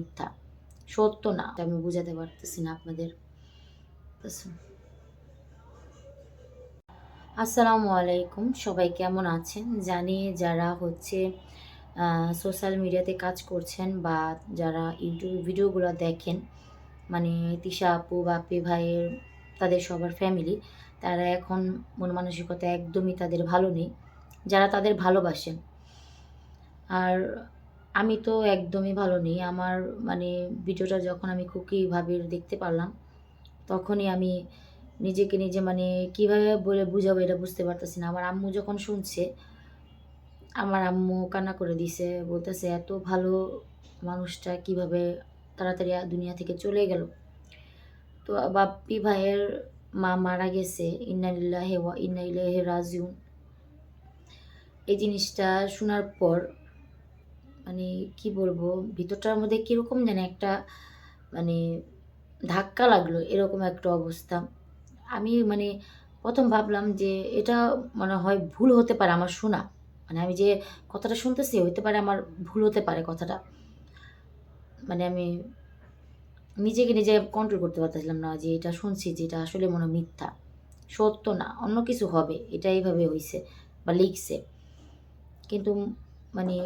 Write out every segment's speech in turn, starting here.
মিথ্যা। সত্য না। আমি বুঝাতে পারতেছি না আপনাদের আসসালামু আলাইকুম। সবাই কেমন আছেন? জানি যারা হচ্ছে সোশ্যাল মিডিয়াতে কাজ করছেন বা যারা ইউটিউব ভিডিওগুলো দেখেন মানে তিশা আপু, বাপি ভাইয়ের, তাদের সবার ফ্যামিলি তারা এখন মন মানসিকতা একদমই তাদের ভালো নেই। যারা তাদের ভালোবাসেন। আর আমি তো একদমই ভালো নেই। আমার মানে ভিডিওটা যখন আমি খুকি দেখতে পারলাম, তখনই আমি নিজেকে নিজে মানে কীভাবে বলে বুঝাবো এটা বুঝতে পারতেছি না। আমার আম্মু যখন শুনছে, আমার আম্মু কান্না করে দিছে, বলতেছে, এত ভালো মানুষটা কীভাবে তাড়াতাড়ি দুনিয়া থেকে চলে গেল? তো বাপ্পি ভাইয়ের মা মারা গেছে ইন্নালিল্লাহ হেওয়া ইন্নাইল্লাহ রাজিউন। এই জিনিসটা শোনার পর মানে কি বলব, ভিতরটার মধ্যে কীরকম যেন একটা মানে ধাক্কা লাগল, এরকম একটা অবস্থা। আমি মানে প্রথম ভাবলাম যে এটা মানে হয় ভুল হতে পারে আমার শোনা। মানে আমি যে কথাটা শুনতেছি হতে পারে আমার ভুল হতে পারে কথাটা। মানে আমি নিজেকে নিজে কন্ট্রোল করতে পারতেছিলাম না যে এটা শুনছি যে এটা আসলে মনে মিথ্যা। সত্য না, অন্য কিছু হবে। এটা এইভাবে হয়েছে বা লিখছে। কিন্তু মানে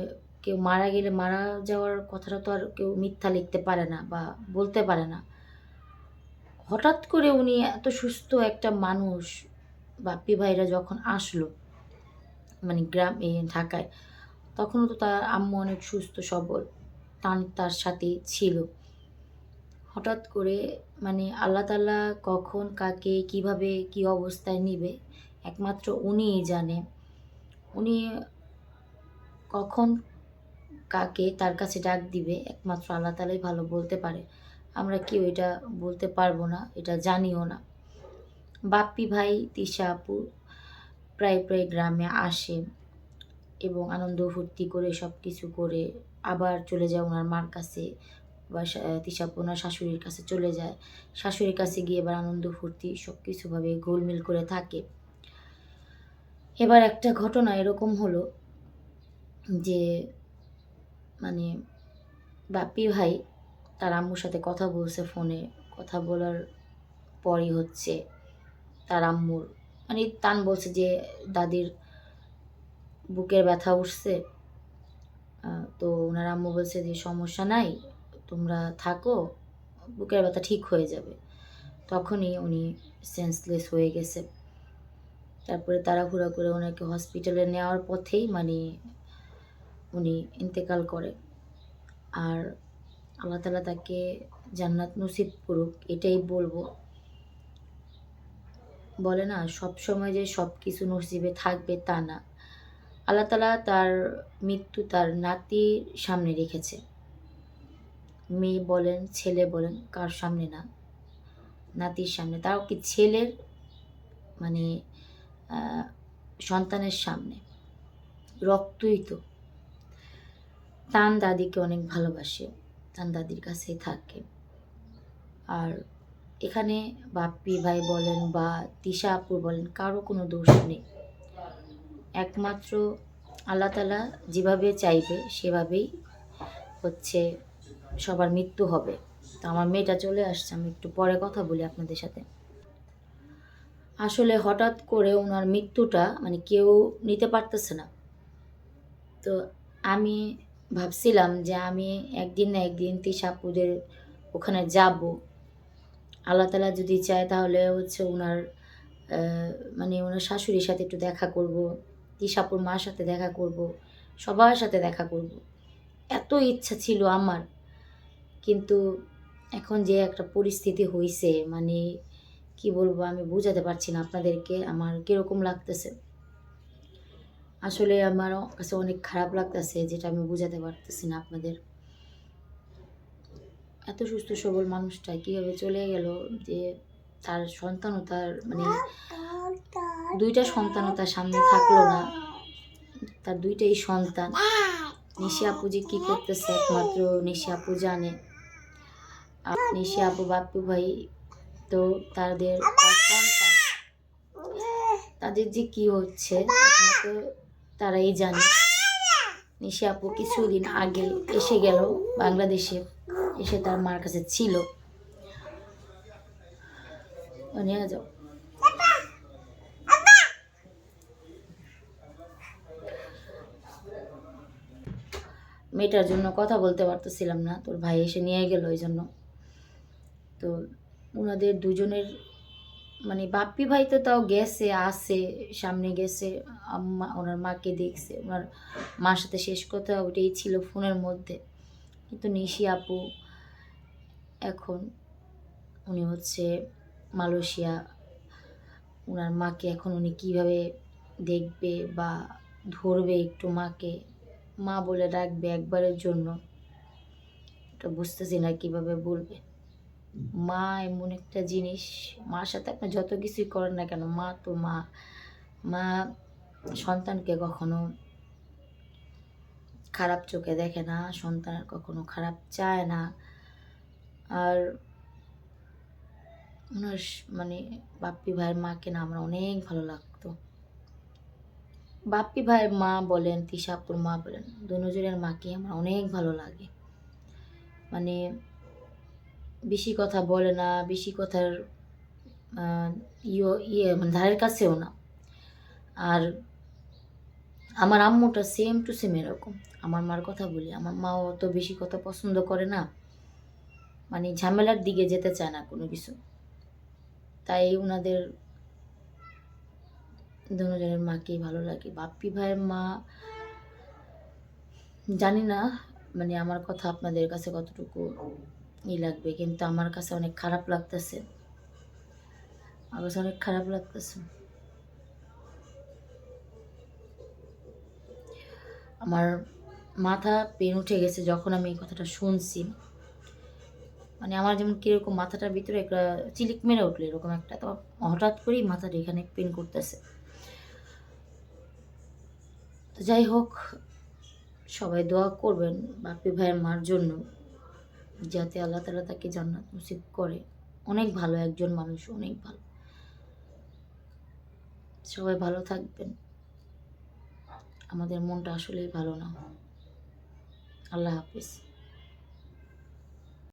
কেউ মারা গেলে মারা যাওয়ার কথাটা তো আর কেউ মিথ্যা লিখতে পারে না বা বলতে পারে না। হঠাৎ করে উনি এত সুস্থ একটা মানুষ, বাপ্পি ভাইরা যখন আসলো মানে গ্রাম ঢাকায়, তখনও তো তার আম্মু অনেক সুস্থ, সবল, তান তার সাথে ছিল। হঠাৎ করে মানে আল্লাহ তাল্লাহ কখন, কাকে, কীভাবে, কি অবস্থায় নিবে, একমাত্র উনিই জানে। উনি কখন কাকে তার কাছে ডাক দিবে, একমাত্র আল্লাহ তালাই ভালো বলতে পারে। আমরা কেউ এটা বলতে পারব না, এটা জানিও না। বাপ্পি ভাই তিশা আপু প্রায় প্রায় গ্রামে আসে এবং আনন্দ ফুর্তি করে সব কিছু করে আবার চলে যায় ওনার মার কাছে বা তিশাপু ওনার শাশুড়ির কাছে চলে যায়। শাশুড়ির কাছে গিয়ে এবার আনন্দ ফুর্তি সব কিছুভাবে গোলমিল করে থাকে। এবার একটা ঘটনা এরকম হলো যে মানে বাপ্পি ভাই তার আম্মুর সাথে কথা বলছে ফোনে। কথা বলার পরই হচ্ছে তার আম্মুর। মানে তান বলছে যে, দাদির বুকের ব্যথা উঠছে। তো ওনার আম্মু বলছে যে, সমস্যা নাই, তোমরা থাকো, বুকের ব্যথা ঠিক হয়ে যাবে। তখনই উনি সেন্সলেস হয়ে গেছে। তারপরে তাড়াহুড়া করে ওনাকে হসপিটালে নেওয়ার পথেই মানে উনি ইন্তেকাল করে। আর আল্লাহ তালা তাকে জান্নাত নসিব করুক, এটাই বলব। বলে না, সব সময় যে সব কিছু নসিবে থাকবে তা না। আল্লাহ তালা তার মৃত্যু তার নাতির সামনে রেখেছে। মেয়ে বলেন, ছেলে বলেন, কার সামনে না, নাতির সামনে। তাও কি ছেলের? মানে সন্তানের সামনে। রক্তই তো। তান দাদিকে অনেক ভালোবাসে, তান দাদির কাছেই থাকে। আর এখানে বাপ্পি ভাই বলেন বা তিশা আপুর বলেন, কারও কোনো দোষ নেই। একমাত্র আল্লাহ তালা যেভাবে চাইবে, সেভাবেই হচ্ছে সবার মৃত্যু হবে। তো আমার মেয়েটা চলে আসছে, আমি একটু পরে কথা বলি আপনাদের সাথে। আসলে হঠাৎ করে ওনার মৃত্যুটা মানে কেউ নিতে পারতেছে না। তো আমি ভাবছিলাম যে আমি একদিন না একদিন তিসাপুদের ওখানে যাব। আল্লাহ তালা যদি চায় তাহলে হচ্ছে ওনার মানে ওনার শাশুড়ির সাথে একটু দেখা করব তিসাপুর মার সাথে দেখা করব, সবার সাথে দেখা করব। এত ইচ্ছা ছিল আমার। কিন্তু এখন যে একটা পরিস্থিতি হয়েছে মানে কি বলব আমি বুঝাতে পারছি না আপনাদেরকে, আমার কীরকম লাগতেছে। আসলে আমার কাছে অনেক খারাপ লাগতেছে, যেটা আমি বুঝাতে পারতেছি না আপনাদের। এত সুস্থ সবল মানুষটা কীভাবে চলে গেল যে তার সন্তানও তার মানে দুইটা সন্তানও তার সামনে থাকল না। তার দুইটাই সন্তান। নিশি আপু যে কী করতেছে একমাত্র নিশি আপু জানে। নিশি আপু, বাপ্পু ভাই তো তাদের সন্তান। তাদের যে কি হচ্ছে একমাত্র তারাই জানে। নিশি আপু কিছুদিন আগে এসে গেল বাংলাদেশে। এসে তার মার কাছে ছিল। মেয়েটার জন্য কথা বলতে পারতেছিলাম না। তোর ভাই এসে নিয়ে গেল ওই জন্য। তো ওনাদের দুজনের মানে বাপ্পি ভাই তো তাও গেছে আসে সামনে গেছে ওনার মাকে দেখছে, ওনার মার সাথে শেষ কথা ওটাই ছিল ফোনের মধ্যে। কিন্তু নিশি আপু এখন উনি হচ্ছে মালয়েশিয়া ওনার মাকে এখন উনি কীভাবে দেখবে বা ধরবে একটু মাকে, মা বলে ডাকবে একবারের জন্য। এটা বুঝতেছি না কীভাবে বলবে। মা এমন একটা জিনিস, মার সাথে আপনি যত কিছুই করেন না কেন, মা তো মা। মা সন্তানকে কখনো খারাপ চোখে দেখে না সন্তানের কখনো খারাপ চায় না। আর ওনার মানে বাপ্পি ভাইয়ের মাকে না আমার অনেক ভালো লাগতো। বাপ্পি ভাইয়ের মা বলেন তিশাপুর মা বলেন, দুজনের মাকে আমার অনেক ভালো লাগে। মানে বেশি কথা বলে না, বেশি কথার ইয়ে ইয়ে মানে ধারের কাছেও না। আর আমার আম্মুটা সেম টু সেম এরকম। আমার মার কথা বলি, আমার মাও অত বেশি কথা পছন্দ করে না। মানে ঝামেলার দিকে যেতে চায় না কোনো কিছু। তাই ওনাদের দুজনের মাকেই ভালো লাগে। বাপ্পি ভাইয়ের মা, জানি না মানে আমার কথা আপনাদের কাছে কতটুকু ই লাগবে, কিন্তু আমার কাছে অনেক খারাপ লাগতেছে। আমার কাছে অনেক খারাপ লাগতেছে। আমার মাথা পেন উঠে গেছে যখন আমি এই কথাটা শুনছি। মানে আমার যেমন কীরকম মাথাটার ভিতরে একটা চিলিক মেরে উঠল এরকম একটা, তো হঠাৎ করেই মাথাটা এখানে পেন করতেছে। তো যাই হোক, সবাই দোয়া করবেন বাপি ভাইয়ের মার জন্য। যাতে আল্লাহ তালা তাকে জান্নাত নসিব করে। অনেক ভালো, একজন মানুষ অনেক ভালো। সবাই ভালো থাকবেন। আমাদের মনটা আসলেই ভালো না। আল্লাহ হাফিজ।